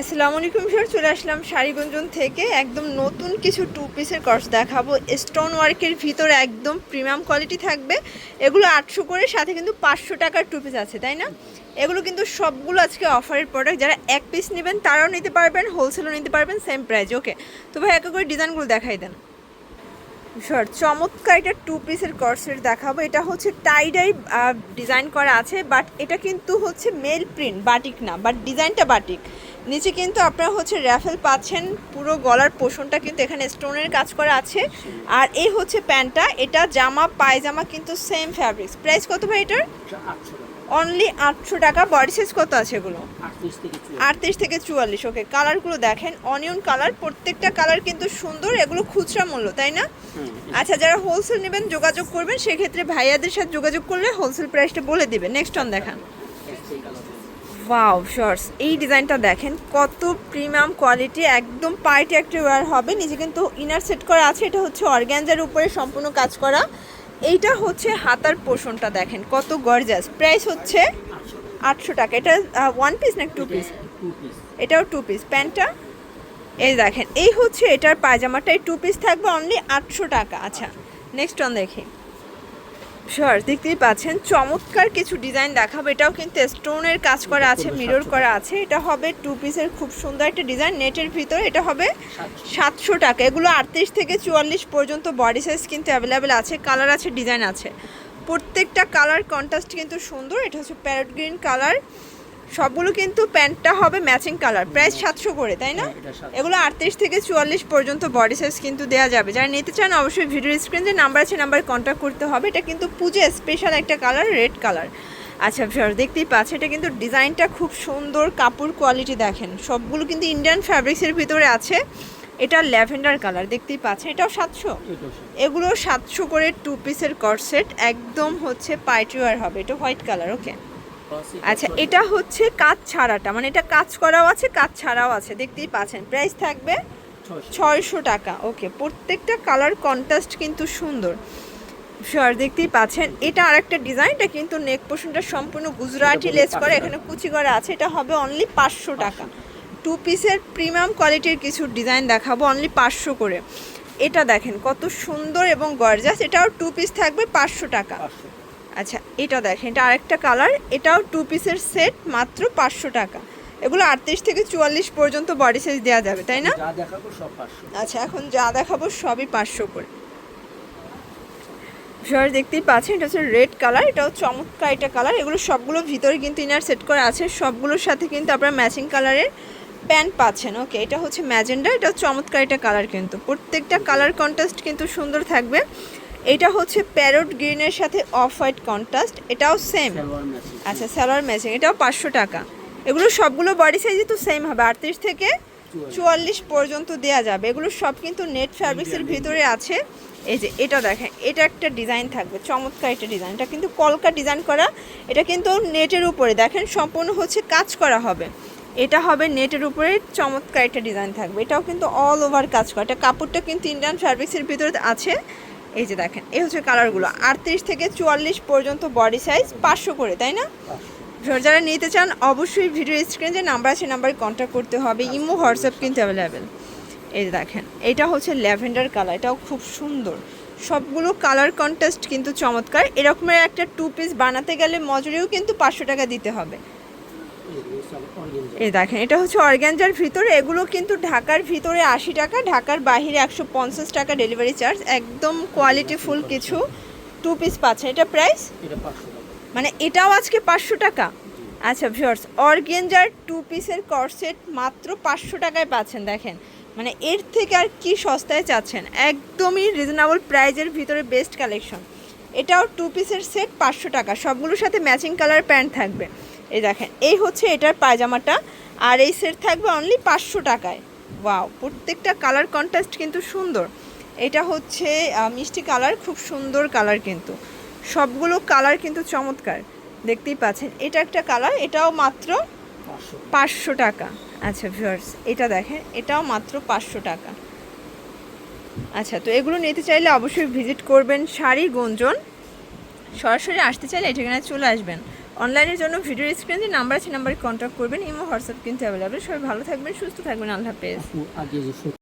আসসালামু আলাইকুম স্যার চলে আসলাম শাড়িগঞ্জন থেকে। একদম নতুন কিছু টু পিসের কর্স দেখাবো। স্টোন ওয়ার্কের ভিতরে একদম প্রিমিয়াম কোয়ালিটি থাকবে। এগুলো আটশো করে, সাথে কিন্তু পাঁচশো টাকার টু পিস আছে, তাই না? এগুলো কিন্তু সবগুলো আজকে অফারের প্রোডাক্ট যারা এক পিস নেবেন, তারাও নিতে পারবেন হোলসেলও নিতে পারবেন সেম প্রাইস ওকে তো ভাই একে করে ডিজাইনগুলো দেখাই দেন। শর্ট চমৎকার এটা টু পিসের কর্সেট দেখাবো। এটা হচ্ছে টাইডাই ডিজাইন করা আছে বাট এটা কিন্তু হচ্ছে মেল প্রিন্ট বাটিক না বাট ডিজাইনটা বাটিক নিচে কিন্তু আপনারা হচ্ছে র্যাফেল পাচ্ছেন, পুরো গলার পোষণটা কিন্তু এখানে স্টোনের কাজ করা আছে। আর এই হচ্ছে প্যান্টটা, এটা জামা, পায়জামা কিন্তু সেম ফ্যাব্রিক্স প্রাইস কত ভাই এটার? অনলি আটশো টাকা বডি সাইজ কত আছে এগুলো? আটত্রিশ থেকে চুয়াল্লিশ ওকে কালারগুলো দেখেন অনিয়ন কালার প্রত্যেকটা কালার কিন্তু সুন্দর, এগুলো খুচরা মূল্য, তাই না? আচ্ছা যারা হোলসেল নেবেন, যোগাযোগ করবেন, সেক্ষেত্রে ভাইয়াদের সাথে যোগাযোগ করলে হোলসেল প্রাইসটা বলে দিবে নেক্সট অন দেখান। ওয়াও শর্টস এই ডিজাইনটা দেখেন, কত প্রিমিয়াম কোয়ালিটি একদম পার্টি একটা ওয়ার হবে। নিজে কিন্তু ইনার সেট করা আছে, এটা হচ্ছে অর্গ্যানজার উপরে সম্পূর্ণ কাজ করা। এইটা হচ্ছে হাতার পোষণটা দেখেন, কত গর্জাস প্রাইস হচ্ছে আটশো টাকা। এটা ওয়ান পিস না টু পিস এটাও টু পিস প্যান্টটা? এই দেখেন, এই হচ্ছে এটার পায়জামাটাই টু পিস থাকবে অনলি আটশো টাকা। আচ্ছা নেক্সট অন দেখি। শর দেখতেই পাচ্ছেন। চমৎকার কিছু ডিজাইন দেখাবো। এটাও কিন্তু স্টোনের কাজ করা আছে মিরর করা আছে। এটা হবে টু পিসের খুব সুন্দর একটা ডিজাইন নেটের ভিতরে এটা হবে সাতশো। সাতশো টাকা। এগুলো আটত্রিশ থেকে চুয়াল্লিশ পর্যন্ত বডি সাইজ কিন্তু অ্যাভেলেবেল আছে কালার আছে ডিজাইন আছে। প্রত্যেকটা কালার কন্ট্রাস্ট কিন্তু সুন্দর। এটা হচ্ছে প্যারট গ্রিন কালার সবগুলো কিন্তু প্যান্টটা হবে ম্যাচিং কালার প্রাইস সাতশো করে তাই না? হ্যাঁ। এগুলো আটত্রিশ থেকে চুয়াল্লিশ পর্যন্ত বডি সাইজ কিন্তু দেওয়া যাবে। যারা নিতে চান অবশ্যই ভিডিও স্ক্রিন যে নাম্বার আছে নাম্বারে কন্ট্যাক্ট করতে হবে। এটা কিন্তু পুজো স্পেশাল একটা কালার রেড কালার আচ্ছা স্যার দেখতেই পাচ্ছি এটা কিন্তু ডিজাইনটা খুব সুন্দর কাপড় কোয়ালিটি দেখেন। সবগুলো কিন্তু ইন্ডিয়ান ফ্যাব্রিক্সের ভিতরে আছে। এটা ল্যাভেন্ডার কালার দেখতেই পাচ্ছেন এটাও সাতশো? এগুলো সাতশো করে টু পিসের কর্সেট একদম হচ্ছে পাইটিওয়ার হবে। এটা হোয়াইট কালার ওকে আচ্ছা এটা হচ্ছে কাজ ছাড়াটা মানে এটা কাজ করাও আছে কাজ ছাড়াও আছে দেখতেই পাচ্ছেন। প্রাইস থাকবে ছয়শো। টাকা। ওকে প্রত্যেকটা কালার কন্ট্রাস্ট কিন্তু সুন্দর। শিওর দেখতেই পাচ্ছেন। এটা আরেকটা ডিজাইন এটা কিন্তু নেক পোর্শনটা সম্পূর্ণ গুজরাটি লেস করা এখানে কুচি করা আছে এটা হবে অনলি পাঁচশো টাকা। টু পিসের প্রিমিয়াম কোয়ালিটির কিছু ডিজাইন দেখাবো অনলি পাঁচশো করে। এটা দেখেন কত সুন্দর এবং গর্জাস এটাও টু পিস থাকবে পাঁচশো টাকা। আচ্ছা এটা দেখেন এটা আরেকটা কালার এটাও টু পিসের সেট মাত্র পাঁচশো টাকা। এগুলো আটত্রিশ থেকে চুয়াল্লিশ পর্যন্ত বডি সাইজ দেওয়া যাবে তাই না? আচ্ছা এখন যা দেখাবো সবই পাঁচশো করে। সর দেখতেই পাচ্ছেন এটা হচ্ছে রেড কালার এটাও চমৎকার এটা কালার এগুলো সবগুলো ভিতরে কিন্তু ইনার সেট করা আছে সবগুলোর সাথে কিন্তু আপনারা ম্যাচিং কালারের প্যান্ট পাচ্ছেন। ওকে এটা হচ্ছে ম্যাজেন্ডা এটা চমৎকার এটা কালার কিন্তু। প্রত্যেকটা কালার কন্ট্রাস্ট কিন্তু সুন্দর থাকবে। এটা হচ্ছে প্যারট গ্রিনের সাথে অফ হোয়াইট কন্ট্রাস্ট এটাও সেম আচ্ছা স্যালোয়ার ম্যাচিং এটাও পাঁচশো টাকা। এগুলো সবগুলো বডি সাইজই তো সেম হবে আটত্রিশ থেকে চুয়াল্লিশ। পর্যন্ত দেওয়া যাবে। এগুলো সব কিন্তু নেট ফ্যাব্রিক্সের ভিতরে আছে। এই যে এটা দেখেন এটা একটা ডিজাইন থাকবে চমৎকার একটা ডিজাইন এটা কিন্তু কলকা ডিজাইন করা এটা কিন্তু নেটের উপরে। দেখেন সম্পূর্ণ হচ্ছে কাজ করা হবে। এটা হবে নেটের উপরে চমৎকার একটা ডিজাইন থাকবে। এটাও কিন্তু অল ওভার কাজ করা। এটা কাপড়টা কিন্তু ইন্ডিয়ান ফ্যাব্রিক্সের ভিতরে আছে। এই যে দেখেন এই হচ্ছে কালারগুলো। আটত্রিশ থেকে চুয়াল্লিশ পর্যন্ত বডি সাইজ পাঁচশো করে তাই না? যারা নিতে চান অবশ্যই ভিডিও স্ক্রিনে যে নাম্বার আছে নাম্বারে কন্ট্যাক্ট করতে হবে। ইমো হোয়াটসঅ্যাপ কিন্তু অ্যাভেলেবেল এই যে দেখেন এটা হচ্ছে ল্যাভেন্ডার কালার এটাও খুব সুন্দর। সবগুলো কালার কন্টেস্ট কিন্তু চমৎকার। এরকমের একটা টু পিস বানাতে গেলে মজুরিও কিন্তু পাঁচশো টাকা দিতে হবে। এই দেখেন এটা হচ্ছে অর্গ্যানজার ভিতরে এগুলো কিন্তু ঢাকার ভিতরে আশি টাকা ঢাকার বাহিরে একশো পঞ্চাশ টাকা ডেলিভারি চার্জ একদম কোয়ালিটি ফুল কিছু টু পিস পাচ্ছেন এটা প্রাইস মানে এটাও আজকে পাঁচশো টাকা? আচ্ছা ভিউয়ার্স অর্গেঞ্জার টু পিসের করসেট মাত্র পাঁচশো টাকায় পাচ্ছেন দেখেন। মানে এর থেকে আর কি সস্তায় চাচ্ছেন? একদমই রিজনেবল প্রাইজের ভিতরে বেস্ট কালেকশন এটাও টু পিসের সেট পাঁচশো টাকা সবগুলোর সাথে ম্যাচিং কালার প্যান্ট থাকবে। এই দেখেন এই হচ্ছে এটার পায়জামাটা আর এই সেট থাকবে অনলি পাঁচশো টাকায়। ওয়াও প্রত্যেকটা কালার কন্ট্রাস্ট কিন্তু সুন্দর। এটা হচ্ছে মিষ্টি কালার খুব সুন্দর কালার কিন্তু। সবগুলো কালার কিন্তু চমৎকার দেখতেই পাচ্ছেন। এটা একটা কালার এটাও মাত্র পাঁচশো। টাকা। আচ্ছা ভিউয়ার্স এটা দেখেন এটাও মাত্র পাঁচশো টাকা। আচ্ছা তো এগুলো নিতে চাইলে অবশ্যই ভিজিট করবেন শাড়ি গুঞ্জন। সরাসরি আসতে চাইলে ঠিকানায় চলে আসবেন। অনলাইনের জন্য ভিডিও স্ক্রিনে যে নাম্বার আছে নাম্বারে কন্ট্যাক্ট করবেন, ইমো হোয়াটসঅ্যাপ কিন্তু অ্যাভেলেবেল সবাই ভালো থাকবেন, সুস্থ থাকবেন, আল্লাহ হাফেজ।